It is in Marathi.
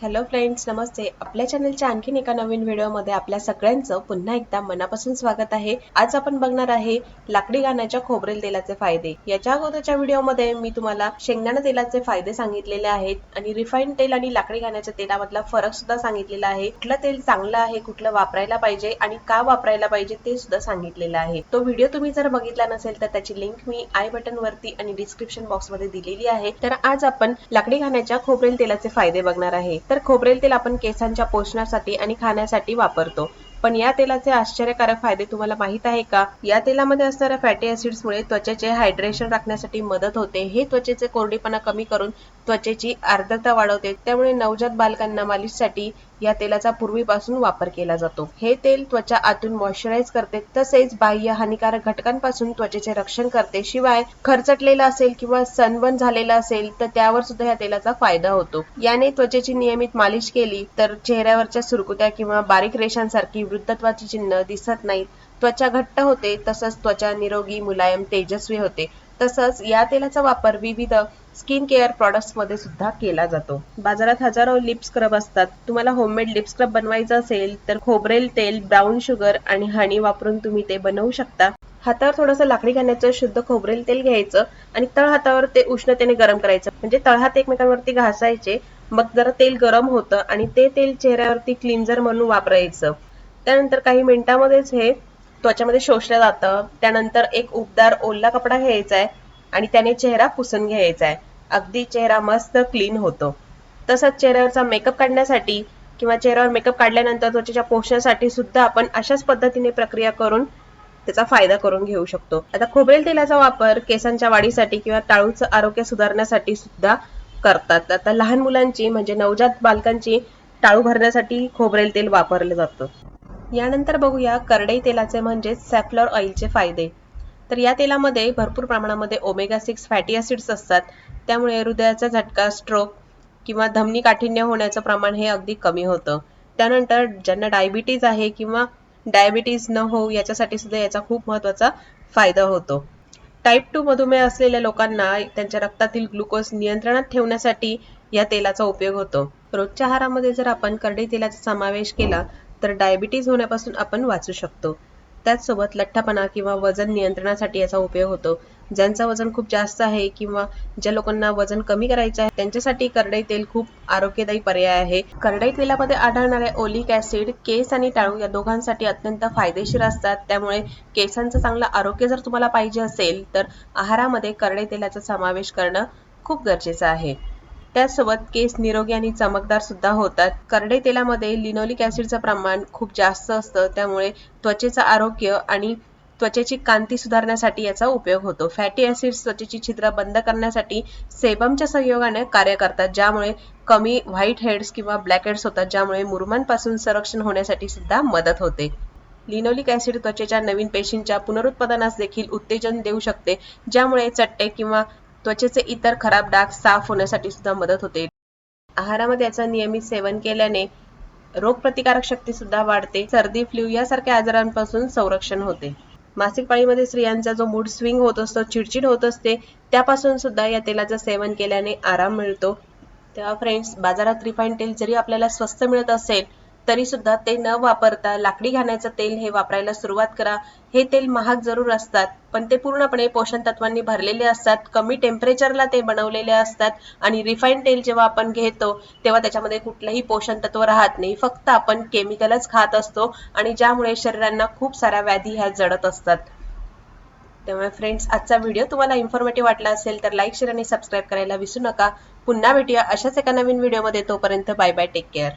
हॅलो फ्रेंड्स नमस्ते. आपल्या चॅनलच्या आणखीन एका नवीन व्हिडिओमध्ये आपल्या सगळ्यांचं पुन्हा एकदा मनापासून स्वागत आहे. आज आपण बघणार आहे लाकडी गाण्याच्या खोबरेल तेलाचे फायदे. याच्या अगोदरच्या व्हिडिओमध्ये मी तुम्हाला शेंगदाणा तेलाचे फायदे सांगितलेले आहेत आणि रिफाईंड तेल आणि लाकडी गाण्याच्या तेलामधला फरक सुद्धा सांगितलेला आहे. कुठलं तेल चांगलं आहे कुठलं वापरायला पाहिजे आणि का वापरायला पाहिजे ते सुद्धा सांगितलेलं आहे. तो व्हिडिओ तुम्ही जर बघितला नसेल तर त्याची लिंक मी आय बटन वरती आणि डिस्क्रिप्शन बॉक्समध्ये दिलेली आहे. तर आज आपण लाकडी घाण्याच्या खोबरेल तेलाचे फायदे बघणार आहे. तर खोबरेल तेल आपण केसांच्या पोषणासाठी आणि खाण्यासाठी वापरतो. पण या तेलाचे आश्चर्यकारक फायदे तुम्हाला माहीत आहे का? या तेलामध्ये असणाऱ्या फॅटी ऍसिड्समुळे त्वचेचे हायड्रेशन राखण्यासाठी मदत होते. हे त्वचेचे कोरडेपणा कमी करून त्वचेची आर्द्रता वाढवते. त्यामुळे नवजात बालकांना मालिशसाठी या तेलाचा पूर्वीपासून वापर केला जातो. हे तेल त्वचा आतून मॉइश्चराईज करते तसेच बाह्य हानिकारक घटकांपासून त्वचेचे रक्षण करते. शिवाय खरचटलेला असेल किंवा सनबर्न झालेला असेल तर त्यावर सुद्धा या तेलाचा फायदा होतो. याने त्वचेची नियमित मालिश केली तर चेहऱ्यावरच्या सुरकुत्या किंवा बारीक रेषांसारखी वृद्धत्वाची चिन्ह दिसत नाहीत. त्वचा घट्ट होते तसंच त्वचा निरोगी मुलायम तेजस्वी होते. तसंच या तेलाचा वापर विविध स्किन केअर प्रॉडक्ट्समध्ये सुद्धा केला जातो. बाजारात हजारो लिप स्क्रब असतात. तुम्हाला होममेड लिप स्क्रब बनवायचं असेल तर खोबरेल तेल ब्राऊन शुगर आणि हनी वापरून तुम्ही ते बनवू शकता. हातावर थोडंसं लाकडी घाण्याचं शुद्ध खोबरेल तेल घ्यायचं आणि तळ हातावर ते उष्णतेने गरम करायचं. म्हणजे तळहात एकमेकांवरती घासायचे मग जरा तेल गरम होतं आणि ते तेल चेहऱ्यावरती क्लिन्झर म्हणून वापरायचं. त्यानंतर काही मिनिटांमध्येच हे त्वचामध्ये शोषलं जातं. त्यानंतर एक उबदार ओला कपडा घ्यायचा आहे आणि त्याने चेहरा पुसून घ्यायचा आहे अगदी चेहरा मस्त क्लीन होतो. तसंच चेहऱ्यावरचा मेकअप काढण्यासाठी किंवा चेहऱ्यावर मेकअप काढल्यानंतर त्वचेच्या पोषणासाठी सुद्धा आपण अशाच पद्धतीने प्रक्रिया करून त्याचा फायदा करून घेऊ शकतो. आता खोबरेल तेलाचा वापर केसांच्या वाढीसाठी किंवा टाळूचं आरोग्य सुधारण्यासाठी सुद्धा करतात. आता लहान मुलांची म्हणजे नवजात बालकांची टाळू भरण्यासाठी खोबरेल तेल वापरलं जातं. यानंतर बघूया करडई तेलाचे म्हणजे सॅफ्लॉर ऑइलचे फायदे. तर या तेलामध्ये भरपूर प्रमाणामध्ये ओमेगा सिक्स फॅटी ॲसिड्स असतात. त्यामुळे हृदयाचा झटका स्ट्रोक किंवा धमनी काठिण्य होण्याचं प्रमाण हे अगदी कमी होतं. त्यानंतर ज्यांना डायबिटीज आहे किंवा डायबिटीज न होऊ याच्यासाठी सुद्धा याचा खूप महत्त्वाचा फायदा होतो. टाईप टू मधुमेह असलेल्या लोकांना त्यांच्या रक्तातील ग्लुकोज नियंत्रणात ठेवण्यासाठी या तेलाचा उपयोग होतो. रोजच्या आहारामध्ये जर आपण करडी तेलाचा समावेश केला तर डायबिटीज होण्यापासून आपण वाचू शकतो. त्याचसोबत लठ्ठपणा किंवा वजन नियंत्रणासाठी याचा उपयोग होतो. ज्यांचं वजन खूप जास्त आहे किंवा ज्या लोकांना वजन कमी करायचं आहे त्यांच्यासाठी करडई तेल खूप आरोग्यदायी पर्याय आहे. करडई तेलामध्ये आढळणारे ओलिक ऍसिड केस आणि टाळू या दोघांसाठी अत्यंत फायदेशीर असतात. त्यामुळे केसांचं चांगलं आरोग्य जर तुम्हाला पाहिजे असेल तर आहारामध्ये करडई तेलाचा समावेश करणं खूप गरजेचं आहे. त्यासोबत केस निरोगी आणि चमकदार सुद्धा होतात. करडे तेलामध्ये लिनोलिक ऍसिडचं प्रमाण खूप जास्त असतं त्यामुळे त्वचेचं आरोग्य आणि त्वचेची कांती सुधारण्यासाठी याचा उपयोग होतो. फॅटी ऍसिड्स त्वचेची छिद्र बंद करण्यासाठी सेबमच्या सहयोगाने कार्य करतात ज्यामुळे कमी व्हाईट हेड्स किंवा ब्लॅक हेड्स होतात ज्यामुळे मुरुमांपासून संरक्षण होण्यासाठी सुद्धा मदत होते. लिनोलिक ऍसिड त्वचेच्या नवीन पेशींच्या पुनरुत्पादनास देखील उत्तेजन देऊ शकते ज्यामुळे चट्टे किंवा त्वचेचे इतर खराब डाग साफ होण्यासाठी सुद्धा मदत होते. आहारामध्ये याचा नियमित सेवन केल्याने रोगप्रतिकारक शक्ती सुद्धा वाढते. सर्दी फ्ल्यू यासारख्या आजारांपासून संरक्षण होते. मासिक पाळीमध्ये स्त्रियांचा जो मूड स्विंग होत असतो चिडचिड होत असते त्यापासून सुद्धा या तेलाचं सेवन केल्याने आराम मिळतो. तेव्हा फ्रेंड्स बाजारात रिफाईन तेल जरी आपल्याला स्वस्त मिळत असेल तरी सुद्धा ते न वापरता लाकडी घाण्याचं तेल हे वापरायला सुरुवात करा. हे तेल महाग जरूर असतात पण ते पूर्णपणे पोषण तत्वांनी भरलेले असतात कमी टेम्परेचरला ते बनवलेले असतात आणि रिफाईन तेल जेव्हा आपण घेतो तेव्हा त्याच्यामध्ये कुठलंही पोषण तत्व राहत नाही. फक्त आपण केमिकलच खात असतो आणि ज्यामुळे शरीरांना खूप साऱ्या व्याधी ह्या जडत असतात. त्यामुळे फ्रेंड्स आजचा व्हिडिओ तुम्हाला इन्फॉर्मेटिव्ह वाटला असेल तर लाईक शेअर आणि सबस्क्राईब करायला विसरू नका. पुन्हा भेटूया अशाच एका नवीन व्हिडिओमध्ये तोपर्यंत बाय बाय टेक केअर